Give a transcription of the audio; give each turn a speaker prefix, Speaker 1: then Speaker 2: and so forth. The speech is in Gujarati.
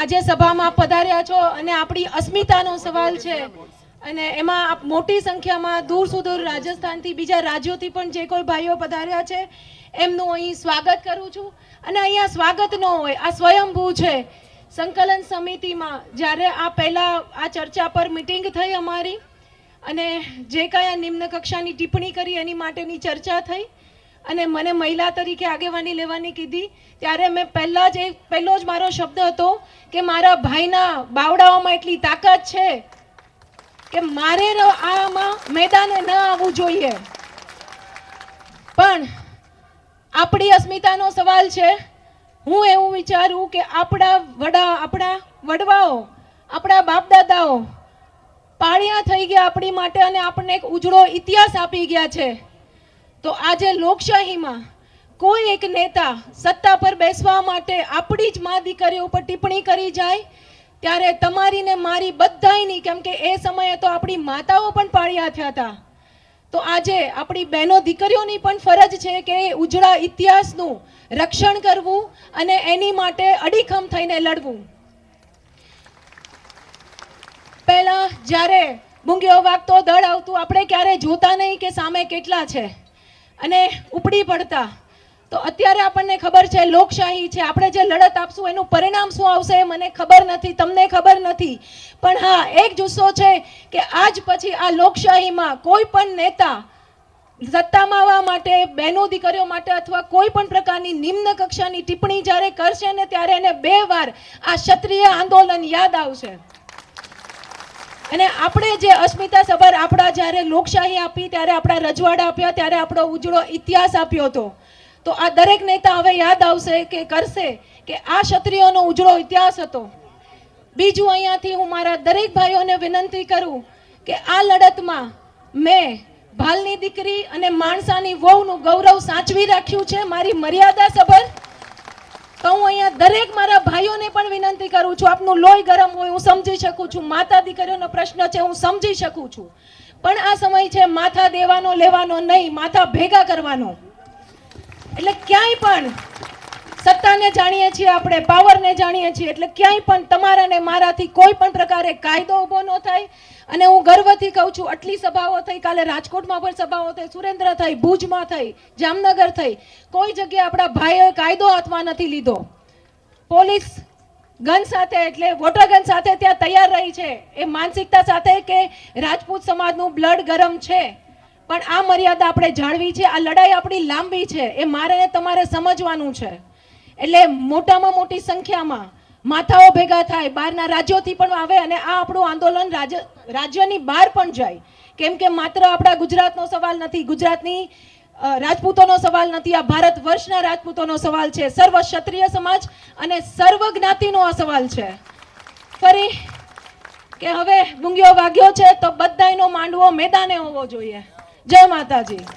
Speaker 1: આજે સભામાં પધાર્યા છો અને આપણી અસ્મિતાનો સવાલ છે. અને એમાં આપ મોટી સંખ્યામાં દૂર સુદૂર રાજસ્થાનથી બીજા રાજ્યોથી પણ જે કોઈ ભાઈઓ પધાર્યા છે, એમનું અહીં સ્વાગત કરું છું. અને અહીંયા સ્વાગત ન હોય, આ સ્વયંભૂ છે. સંકલન સમિતિમાં જ્યારે આ પહેલાં આ ચર્ચા પર મિટિંગ થઈ અમારી, અને જે આ નિમ્ન કક્ષાની ટિપ્પણી કરી એની માટેની ચર્ચા થઈ અને મને મહિલા તરીકે આગેવાની લેવાની કીધી. ત્યારે મેં પહેલા જ એક પહેલો જ મારો શબ્દ હતો કે મારા ભાઈના બાવડાઓમાં એટલી તાકાત છે કે મારે આમાં મેદાને ન આવવું જોઈએ. પણ આપણી અસ્મિતાનો સવાલ છે, હું એવું વિચારું કે આપણા વડા, આપણા વડવાઓ, આપણા બાપદાદાઓ પાળિયા થઈ ગયા આપણી માટે અને આપણને એક ઉજળો ઇતિહાસ આપી ગયા છે. તો આજે લોકશાહીમાં કોઈ એક નેતા સત્તા પર બેસવા માટે આપણી જ મા દીકરીઓ ઉપર ટિપ્પણી કરી જાય, ત્યારે તમારી ને મારી બધાયની, કેમ કે એ સમયે તો આપણી માતાઓ પણ પાળ્યા થયા હતા. તો આજે આપણી બહેનો દીકરીઓની પણ ફરજ છે કે એ ઉજળા ઇતિહાસનું રક્ષણ કરવું અને એની માટે અડીખમ થઈને લડવું. પહેલા જ્યારે મૂંગીઓ વાગતો દળ આવતું, આપણે ક્યારે જોતા નહીં કે સામે કેટલા છે. અને ઉપડી પડતા. તો અત્યારે આપણને ખબર છે, લોકશાહી છે. આપણે જે લડત આપશું, એનું પરિણામ શું આવશે, મને ખબર નથી, તમને ખબર નથી. પણ હા, એક જુસ્સો છે કે આજ પછી આ લોકશાહીમાં કોઈ પણ નેતા સત્તામાં આવવા માટે, બહેનો દીકરીઓ માટે અથવા કોઈ પણ પ્રકારની નિમ્ન કક્ષાની ટિપ્પણી જ્યારે કરશે ને ત્યારે એને બે વાર આ ક્ષત્રિય આંદોલન યાદ આવશે. અને આપણે જે અસ્મિતા સભર આપણા જ્યારે લોકશાહી આપી, ત્યારે આપણા રજવાડા આપ્યા, ત્યારે આપણો ઉજળો ઇતિહાસ આપ્યો હતો. તો આ દરેક નેતા હવે યાદ આવશે કે કરશે કે આ ક્ષત્રિયોનો ઉજળો ઇતિહાસ હતો. બીજું અહીંયાથી હું મારા દરેક ભાઈઓને વિનંતી કરું કે આ લડતમાં મેં ભાલની દીકરી અને માણસાની વહુનું ગૌરવ સાચવી રાખ્યું છે, મારી મર્યાદા સભર. તો હું દરેક મારા ભાઈઓને પણ વિનંતી કરું છું, આપનું લોહી ગરમ હોય, હું સમજી શકું છું, માતા દીકરીઓનો પ્રશ્ન છે, હું સમજી શકું છું. પણ આ સમય છે, માથા દેવાનો, લેવાનો નહીં, માથા ભેગા કરવાનો. એટલે ક્યાંય પણ સત્તાને જાણીએ છીએ, આપણે પાવરને જાણીએ છીએ, એટલે ક્યાંય પણ તમારા ને મારાથી કોઈ પણ પ્રકારે કાયદો ઊભો ન થાય. અને હું ગર્વથી કહું છું, આટલી સભાઓ થઈ, કાલે રાજકોટમાં પણ સભાઓ થઈ, સુરેન્દ્ર થઈ, ભુજમાં થઈ, જામનગર થઈ, કોઈ જગ્યાએ આપણા ભાઈઓએ કાયદો હાથમાં નથી લીધો. પોલીસ ગન સાથે એટલે વોટર ગન સાથે ત્યાં તૈયાર રહી છે. એ માનસિકતા સાથે કે રાજપૂત સમાજનું બ્લડ ગરમ છે. પણ આ મર્યાદા આપણે જાળવી છે. આ લડાઈ આપણી લાંબી છે. એ મારે તમારે સમજવાનું છે. એટલે મોટામાં મોટી સંખ્યામાં માથાઓ ભેગા થાય, બહારના રાજ્યોથી પણ આવે અને આ આપણું આંદોલન રાજ્ય રાજ્યની બહાર પણ જાય. કેમ કે માત્ર આપણા ગુજરાતનો સવાલ નથી. ગુજરાતની રાજપૂતોનો સવાલ નથી. આ ભારત વર્ષના રાજપૂતોનો સવાલ છે. સર્વ ક્ષત્રિય સમાજ અને સર્વ જ્ઞાતિનો આ સવાલ છે. ફરી કે હવે બુંગીઓ વાગ્યો છે તો બધાયનો માંડવો મેદાને હોવો જોઈએ. જય માતાજી.